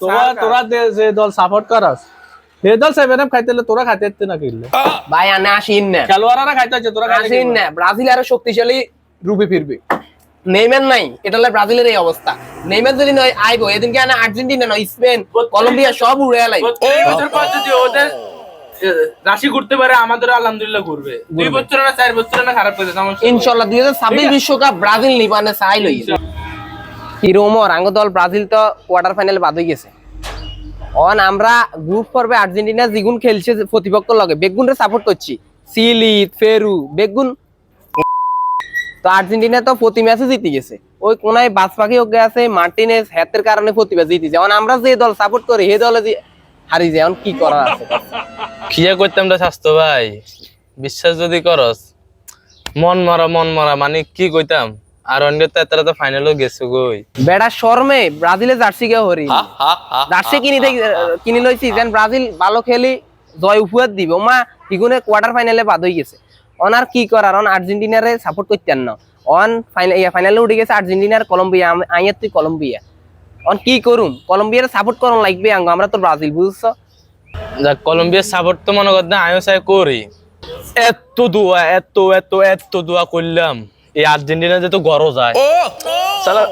তোরা তোরা যে দল সাপোর্ট করস সে দল সেভেন আপ খাইতে তোরা খাইতে পারতি না কিনলে? ভাই আনে আসিন না। খেলোয়াড়রা খাইতে হচ্ছে তোরা আসিন না। ব্রাজিল আরও শক্তিশালী রূপে ফিরবে। নেইমার নাই এটা হলো ব্রাজিলের এই অবস্থা। নেইমার যদি নয় আইবো। এদিনকে আনে আর্জেন্টিনা নয় স্পেন কলম্বিয়া সব উড়ে এলাই বছর পর যদি ওদের রাশি ঘুরতে পারে আমাদের আলহামদুলিল্লাহ ঘুরবে। দুই বছর না চার বছর না খারাপ করে ইনশাল্লাহ দুই হাজার ছাব্বিশ বিশ্বকাপ ব্রাজিল নিবানে চাই লই হিরোমর আঙ্গ দল ব্রাজিল তো কোয়ার্টার ফাইনাল বাদ হয়ে গেছে। অন, আমরা গ্রুপ পর্বে আর্জেন্টিনা যেগুন খেলছে প্রতিপক্ষ লগে। বেগুনরে সাপোর্ট করছি। চিলি, পেরু, বেগুন। তো আর্জেন্টিনা তো প্রতি ম্যাচে জিতে গেছে। ওই কোনায় বাস পাখি ওকে আছে মার্টিনেস হ্যাতের কারণে প্রতিভা জিতেছে। এখন আমরা যে দল সাপোর্ট করি, সেই দলে হারি যায়। এখন কি করা আছে? খিয়া করতাম রে স্বাস্থ্য ভাই? বিশ্বাস যদি করস, মন মরা মন মরা মানে কি কইতাম? আর অন্য তো এতটা তো ফাইনালও গেছে গই বেড়া শর্মে ব্রাজিলে জার্সি কে হরি জার্সি কিনি থেকে কিনি লইছি যেন ব্রাজিল ভালো খেলি জয় উপহার দিব। কোয়ার্টার ফাইনালে বাদ হয়ে গেছে। অনার কি করার? অন আর্জেন্টিনারে সাপোর্ট করতেন না। অন ফাইনাল ফাইনালে উঠে গেছে আর্জেন্টিনার কলম্বিয়া আইয়ার তুই কলম্বিয়া। অন কি করুম? কলম্বিয়ার সাপোর্ট করুন লাগবে আঙ্গ আমরা তো ব্রাজিল বুঝছ? যাক কলম্বিয়ার সাপোর্ট তো মনে করতে আমিও চাই করি। এত দোয়া এত এত এত দোয়া করলাম। এই আর্জেন্টিনা যে তো গড় যায়। সালা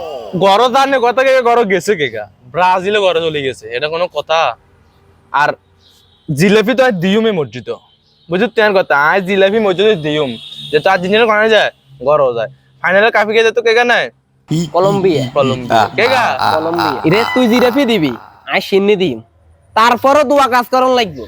গড় জানে কথা কে গড় গেছে কে গা? ব্রাজিলে গড় চলে গেছে এটা কোনো কথা? আর জিলাপি তো আর দিউমে মসজিদ বুঝছ তেন কথা? আজ জিলাপি মসজিদ দিউম। যেহেতু আর্জেন্টিনা কোনে যায় গড় যায়। ফাইনালে কাফি কে যেত কে গা নাই? কলম্বিয়া। কলম্বিয়া। কে গা? কলম্বিয়া। ইরে তুই জিরাফি দিবি? আই সিন্নি দিম। তারপরও দোয়া কাজ করন লাগবে।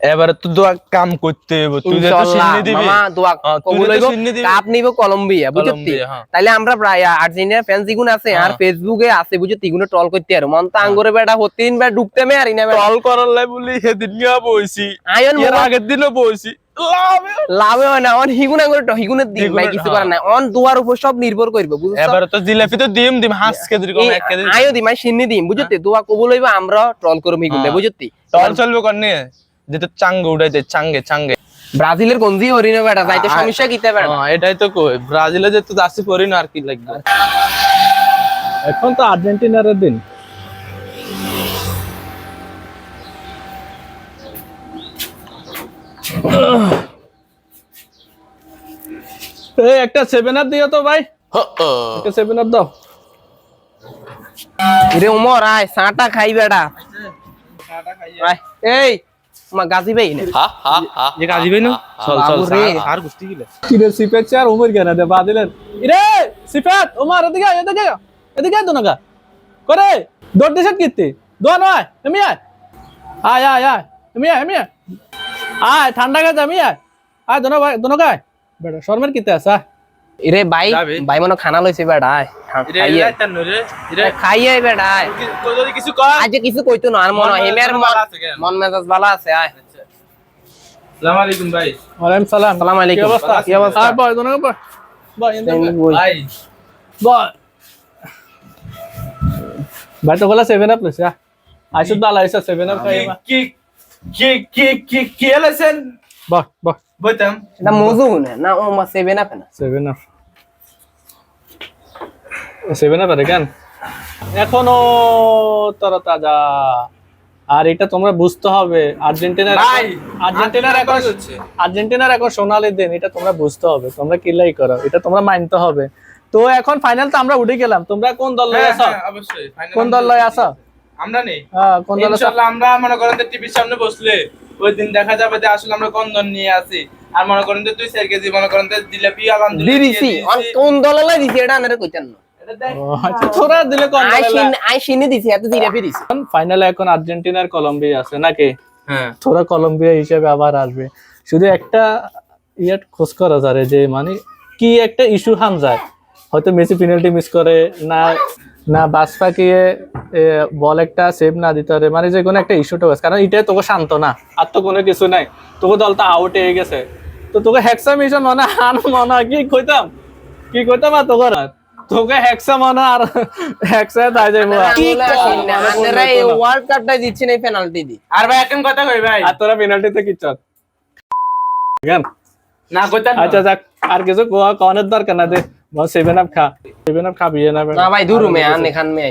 এবারে তো দোয়া কাম করতে হবে তুই যেহেতু ইনশাআল্লাহ, সিন্নি দিবি। মামা দোয়া হ্যাঁ, কবুল হইব, কাপ নিব কলম্বিয়া বুঝতি হ্যাঁ। তাইলে আমরা প্রায় আর্জেন্টিনার ফ্যান্স যেগুলো আছে আর হ্যাঁ। ফেসবুকে আছে বুঝতি এগুলো ট্রল করতে আর। মন তো আঙ্গুরে বেটা হতিন বে ঢুকতে মে আর ইনা বেটা কল করার লাই বলি সেদিন গিয়া বইছি। আয়ন এর আগের দিনও বইছি। লাভে। হয় না অন হিগুন আঙ্গুরে তো হিগুনের দিন ভাই কিছু। করার নাই। অন দুয়ার উপর সব নির্ভর করবে বুঝছ? এবারে তো জিলাপি তো দিম দিম হাঁস কে দিম এক কে দিম আয়ো দিম সিন্নি দিম বুঝতি দোয়া কবুল হইবা আমরা ট্রল করব হিগুন। বুঝতি টল চলবে কন্যে যেটা চাঙ্গে উঠাইতে চাঙ্গে চাঙ্গে। ব্রাজিলের গঞ্জি হরিনা বেটা? যাইতে সমস্যা কিতে বেটা হ্যাঁ, এটাই তো কই ব্রাজিলে যে তো আসি পরি না আর কি লাগবে? এখন তো আর্জেন্টিনার দিন। এই একটা সেভেন আপ দিও তো ভাই। একটা সেভেন আপ দাও। রে উমর আয় সাটা খাই বেটা। আয়, এই গাজি ভাই নে। যে কাজি ভাই না। চল চল আর গুষ্টি গিলে কিরে সিফেট চার উমর কেন দে বাদিলেন ইরে সিফাত উমর এদিকে আয়, এদিকে আয়, এদিকে আয় দোনকা করে দৌড় দিছত কিত্তি দোন আয় এমি আয়। আয় আয় আয় এমি আয় এমি আয়। আয় ঠান্ডা গেছে এমি আয়। আয় দোনো ভাই দোনো গায় বেটা শর্মের কিতে আসা রে ভাই ভাই মনে খানা লইছে বেটা আয়। খাইয়ে। খাইয়ে বেটা যদি কিছু কর আজ কিছু কইতো না আর মনে হেমের মন মেজাজ ভালো আছে কেন? মন মেজাজ ভালো আছে আয়। আসসালামু আলাইকুম ভাই। ওয়ালাইকুম সালাম। সালাম আলাইকুম। কি অবস্থা? কি অবস্থা? আয় বয় দোনো বয় বয় এনে ভাই। ভাই তো বলা সেভেন আপ লইছে আইসুদ বালা আইসা সেভেন আপ খাই কি কি কি কি কি এলেছেন বয় বয়। বলতাম এটা মজু না না ও মা সেভেন আপ না। সেভেন আপ সেভেন আপ কেন এখনও তারা তাজা আর এটা তোমরা বুঝতে হবে আর্জেন্টিনার আর্জেন্টিনার এখন হচ্ছে। আর্জেন্টিনার এখন সোনালি দিন এটা তোমরা বুঝতে হবে তোমরা কিলাই করো এটা তোমরা মানতে হবে। তো এখন ফাইনাল তো আমরা উঠে গেলাম তোমরা কোন দল লয় হ্যাঁ, আছো হ্যাঁ, অবশ্যই কোন দল আমরা লয় আছো আমরা নেই। হ্যাঁ কোন দল ইনশাআল্লাহ আমরা মনে করেন যে টিভির সামনে বসলে ওই দিন দেখা যাবে যে আসলে আমরা কোন দল নিয়ে আছি। আর মনে করেন যে দুই চার কেজি মনে করেন যে জিলাপি দিয়েছি। কোন দললে দিছি এটা আনারে কইতেন না। আচ্ছা দিলে আই সিন আই সিনে দিছি এত দিছি। ফাইনালে এখন আর্জেন্টিনার কলম্বিয়া আছে নাকি? হ্যাঁ। তোরা কলম্বিয়া হিসেবে আবার আসবে। শুধু একটা খোঁজ করা যাবে যে মানে কি একটা ইস্যু হান যায়। হয়তো মেসি পেনাল্টি মিস করে না না বাস পাকিয়ে বল একটা সেভ না দিতে পারে মানে যে কোনো একটা ইস্যুটা হয়েছে কারণ এটাই তোকে শান্ত না। আর তো কোনো কিছু নাই। তোকে দলটা আউট হয়ে গেছে। তো তোকে হেক্সা মিশন মনে হয়, আর মনে কি কইতাম? কি কইতাম আর তোকে আর? তোকে হেক্সা মনে আর হেক্সা তাই যাইবো। কি আনারা এই ওয়ার্ল্ড কাপটা পেনাল্টি দি। আর ভাই এখন কথা কই ভাই? আর তোরা পেনাল্টিতে কি চল কেন? না কইতাম না। আচ্ছা যাক আর কিছু কোয়া কনের দরকার না দে। সেভেন আপ খা। সেভেন আপ খাবি না না ভাই দূর মে আন এখান মে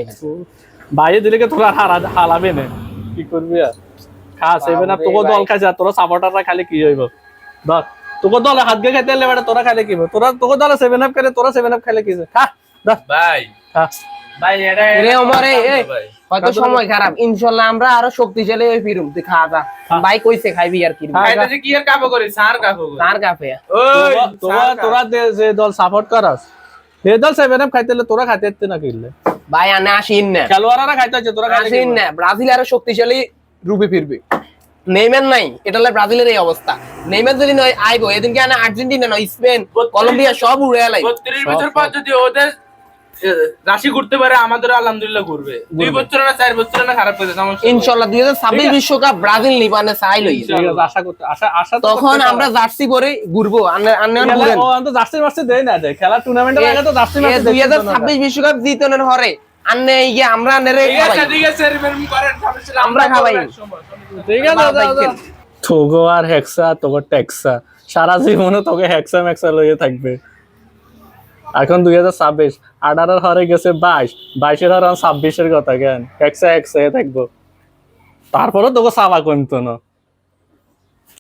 দিলে কি তোরা হারা হালাবে না? কি করবি আর? খা সেভেন আপ তোকে দল খাইছে তোরা সাপোর্টাররা খালি কি হইব? ধর তোকে দলে হাত গে খাইতে তোরা খাইলে কি? তোরা তোকে দলে সেভেন আপ খেলে তোরা সেভেন আপ খাইলে কি খা। ভাই। ভাই এটা রে ওমর এই এই, ভাই। হয়তো সময় খারাপ। ইনশাল্লাহ আমরা আরও শক্তিশালী হয়ে ফিরুম। তুই খা যা। ভাই কইছে খাইবি আর কি। খাইতেছে কি আর কাপড় করি সার কাপড় করি তার ওই তোরা- তোরা তোরা যে দল সাপোর্ট করস সে দল সেভেন আপ খাইতে তোরা খাইতে না কিনলে। ভাই আনে আসিন না। খেলোয়াড়রা খাইতে হচ্ছে তোরা আসিন না। ব্রাজিল আরও শক্তিশালী রূপে ফিরবে। নেইমার নাই। এটা হলো ব্রাজিলের এই অবস্থা। নেইমার যদি নয় আইবো। এদিনকে আনে আর্জেন্টিনা নয় স্পেন কলম্বিয়া সব উড়ে এলাই। বত্রিশ বছর পর যদি ওদের রাশি ঘুরতে পারে আমাদের আলহামদুলিল্লাহ ঘুরবে। দুই বছর না চার বছর না খারাপ হাজার ছাব্বিশ বিশ্বকাপ ব্রাজিল চাই লই। আশা করতে আশা আশা তখন আমরা জার্সি পরে ঘুরবো ঘুরেন। ও জার্সি মার্সি দেয় না দেয়। খেলা টুর্নামেন্টের আগে তো জার্সি মার্সি দুই হাজার ছাব্বিশ বিশ্বকাপ জিতনের হরে আন্নে আমরা আন্নের ঠিক ঠিক আছে রিমেম্বার করেন সমস্যা আমরা খাওয়াই। করব একসময়, সমস্যা নেই। ঠিক আছে আমার দাও, দাও। তোগো আর হেক্সা তোগো টেক্সা। সারা জীবনে তোকে হেক্সা মেক্সা লইয়ে থাকবে। এখন দুই হাজার ছাব্বিশ, আঠারোর হরে গেছে বাইশ, বাইশের হরে ছাব্বিশের কথা কেন? একশো একশো থাকব। তারপরে তোকে সাবা কমতো না।